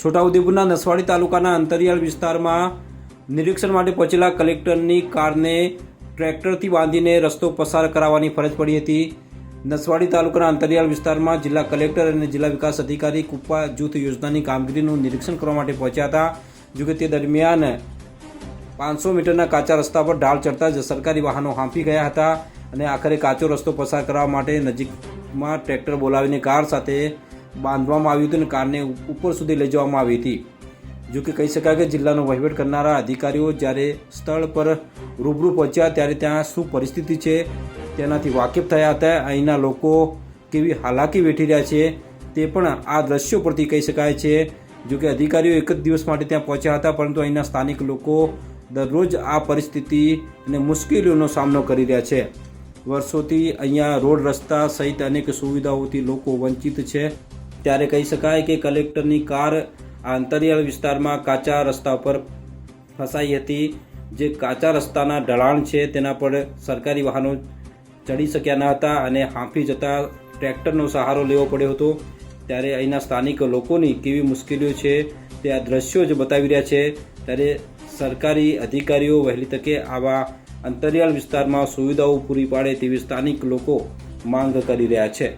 છોટાઉદેપુરના નસવાડી તાલુકાના અંતરિયાળ વિસ્તારમાં નિરીક્ષણ માટે પહોંચેલા કલેક્ટરની કારને ટ્રેક્ટરથી બાંધીને રસ્તો પસાર કરાવવાની ફરજ પડી હતી. નસવાડી તાલુકાના અંતરિયાળ વિસ્તારમાં જિલ્લા કલેક્ટર અને જિલ્લા વિકાસ અધિકારી કુપ્પા જૂથ યોજનાની કામગીરીનું નિરીક્ષણ કરવા માટે પહોંચ્યા હતા, જોકે તે દરમિયાન પાંચસો મીટરના કાચા રસ્તા પર ઢાળ ચડતા જ સરકારી વાહનો હાંફી ગયા હતા અને આખરે કાચો રસ્તો પસાર કરવા માટે નજીકમાં ટ્રેક્ટર બોલાવીને કાર સાથે બાંધવામાં આવ્યું હતું અને કારને ઉપર સુધી લઈ જવામાં આવી હતી. જો કે કહી શકાય કે જિલ્લાનો વહીવટ કરનારા અધિકારીઓ જ્યારે સ્થળ પર રૂબરૂ પહોંચ્યા ત્યારે ત્યાં શું પરિસ્થિતિ છે તેનાથી વાકેફ થયા હતા. અહીંના લોકો કેવી હાલાકી વેઠી રહ્યા છે તે પણ આ દ્રશ્યો પરથી કહી શકાય છે. જો કે અધિકારીઓ એક જ દિવસ માટે ત્યાં પહોંચ્યા હતા, પરંતુ અહીંના સ્થાનિક લોકો દરરોજ આ પરિસ્થિતિ અને મુશ્કેલીઓનો સામનો કરી રહ્યા છે. વર્ષોથી અહીંયા રોડ રસ્તા સહિત અનેક સુવિધાઓથી લોકો વંચિત છે. ત્યારે કહી શકાય કે કલેક્ટરની કાર આ અંતરિયાળ વિસ્તારમાં કાચા રસ્તા પર ફસાઈ હતી. જે કાચા રસ્તાના ઢળાણ છે તેના પર સરકારી વાહનો ચડી શક્યા ન હતા અને હાંફી જતા ટ્રેક્ટરનો સહારો લેવો પડ્યો હતો. ત્યારે અહીંના સ્થાનિક લોકોની કેવી મુશ્કેલીઓ છે તે આ દ્રશ્યો જ બતાવી રહ્યા છે. ત્યારે સરકારી અધિકારીઓ વહેલી તકે આવા અંતરિયાળ વિસ્તારમાં સુવિધાઓ પૂરી પાડે તેવી સ્થાનિક લોકો માંગ કરી રહ્યા છે.